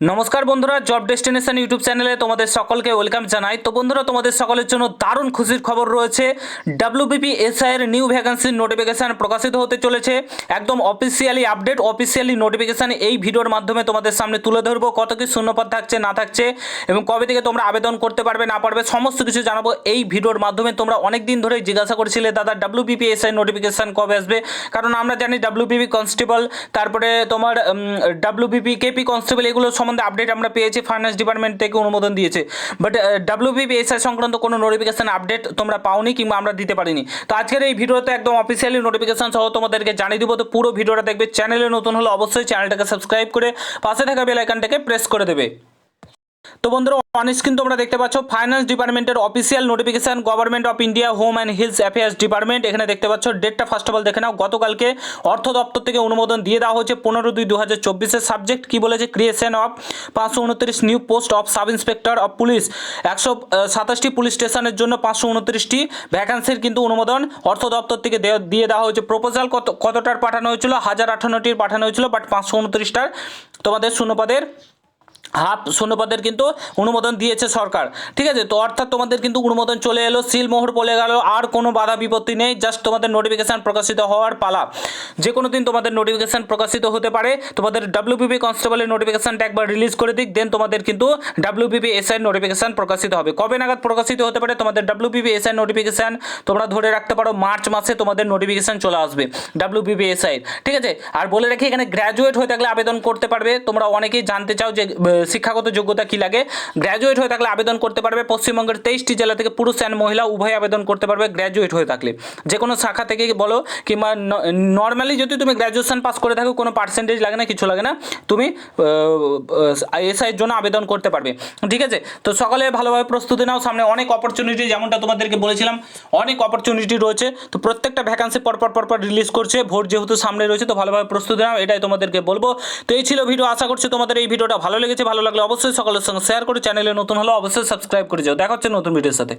নমস্কার বন্ধুরা job destination YouTube চ্যানেলে তোমাদের সকলকে ওয়েলকাম জানাই। তো বন্ধুরা, তোমাদের সকলের জন্য দারুণ খুশির খবর রয়েছে। ডাব্লিউবিপি এর নিউ ভ্যাকান্সির নোটিফিকেশান প্রকাশিত হতে চলেছে। একদম অফিসিয়ালি আপডেট অফিসিয়ালি নোটিফিকেশান এই ভিডিওর মাধ্যমে তোমাদের সামনে তুলে ধরবো। কত কি শূন্যপদ থাকছে, না থাকছে, এবং কবে থেকে তোমরা আবেদন করতে পারবে, না পারবে, সমস্ত কিছু জানাব এই ভিডিওর মাধ্যমে। তোমরা অনেক দিন ধরেই জিজ্ঞাসা করছিলে, দাদা ডাব্লিউবিপি এসআই নোটিফিকেশান কবে আসবে? কারণ আমরা জানি ডাব্লিউবিপি কনস্টেবল তারপরে তোমার ডাব্লিউবিপি কেপি কনস্টেবল এগুলো সম্বন্ধে আপডেট আমরা পেয়েছি ফাইন্যান্স ডিপার্টমেন্ট থেকে অনুমোদন দিয়েছে। বাট ডাব্লিউবিপি এসআই সংক্রান্ত কোনো নোটিফিকেশান আপডেট তোমরা পাওনি কিংবা আমরা দিতে পারিনি। তো আজকের এই ভিডিওতে একদম অফিসিয়ালি নোটিফিকেশান সহ তোমাদেরকে জানিয়ে দিব। তো পুরো ভিডিওটা দেখবে চ্যানেলে নতুন হলে অবশ্যই চ্যানেলটাকে সাবস্ক্রাইব করে পাশে থাকা বেল আইকনটাকে প্রেস করে দেবে। তো বন্ধুরা অন স্ক্রিন তোমরা দেখতে পাচ্ছ ফাইন্যান্স ডিপার্টমেন্টের official notification government of India home and hills affairs department এখানে দেখতে পাচ্ছ ডেটটা ফার্স্ট অফ অল দেখে নাও, গতকালকে অর্থ দপ্তর থেকে অনুমোদন দিয়ে দেওয়া হয়েছে পনেরো দুই দু হাজার চব্বিশের সাবজেক্ট কী বলেছে? ক্রিয়েশন অফ পাঁচশো উনত্রিশ new post of sub inspector of police একশো সাতাশটি পুলিশ স্টেশনের জন্য পাঁচশো উনত্রিশটি ভ্যাকান্সির কিন্তু অনুমোদন, অর্থ দপ্তর থেকে দিয়ে দেওয়া হয়েছে প্রপোজাল কত, কতটার পাঠানো হয়েছিল? হাজার আঠান্নটির পাঠানো হয়েছিল বাট পাঁচশো উনত্রিশটার তোমাদের শূন্যপদের হাফ শূন্যপদের কিন্তু অনুমোদন দিয়েছে সরকার। ঠিক আছে? তো অর্থাৎ তোমাদের কিন্তু অনুমোদন চলে এলো সিলমোহর পড়ে গেল, আর কোনো বাধা বিপত্তি নেই জাস্ট তোমাদের নোটিফিকেশান প্রকাশিত হওয়ার পালা। যে কোনো দিন তোমাদের নোটিফিকেশান প্রকাশিত হতে পারে। তোমাদের ডাব্লিউবিপি কনস্টেবলের নোটিফিকেশানটা একবার রিলিজ করে দিক দেন তোমাদের কিন্তু ডাব্লিউবিপি এসআই নোটিফিকেশান প্রকাশিত হবে। কবে নাগাদ প্রকাশিত হতে পারে তোমাদের ডাব্লিউবিপি এসআই নোটিফিকেশান তোমরা ধরে রাখতে পারো মার্চ মাসে তোমাদের নোটিফিকেশান চলে আসবে ডাব্লিউবিপি এসআই ঠিক আছে? আর বলে রাখি, এখানে গ্র্যাজুয়েট হয়ে থাকলে আবেদন করতে পারবে। তোমরা অনেকেই জানতে চাও যে শিক্ষাগত যোগ্যতা কি লাগে? গ্র্যাজুয়েট হয়ে থাকলে আবেদন করতে পারবে। পশ্চিমবঙ্গের তেইশটি জেলা থেকে পুরুষ অ্যান্ড মহিলা উভয় আবেদন করতে পারবে গ্র্যাজুয়েট হয়ে থাকলে। যে কোনো শাখা থেকে বলো কিংবা নর্মালি যদি তুমি গ্র্যাজুয়েশন পাস করে থাকো, কোনো পার্সেন্টেজ লাগে না, কিছু লাগে না, তুমি এসআইয়ের জন্য আবেদন করতে পারবে। ঠিক আছে? তো সকালে ভালোভাবে প্রস্তুতি নাও। সামনে অনেক অপরচুনিটি যেমনটা তোমাদেরকে বলেছিলাম, অনেক অপরচুনিটি রয়েছে। তো প্রত্যেকটা ভ্যাকান্সি পরপর পরপর রিলিজ করছে। ভোট যেহেতু সামনে রয়েছে, তো ভালোভাবে প্রস্তুতি নাও, এটাই তোমাদেরকে বলব। তো এই ছিল ভিডিও। আশা করছি তোমাদের এই ভিডিওটা ভালো লেগেছে ভালো লাগলে অবশ্যই সকলের সঙ্গে শেয়ার করে চ্যানেলে নতুন হলে অবশ্যই সাবস্ক্রাইব করে যাও। দেখা হচ্ছে নতুন ভিডিওর সাথে।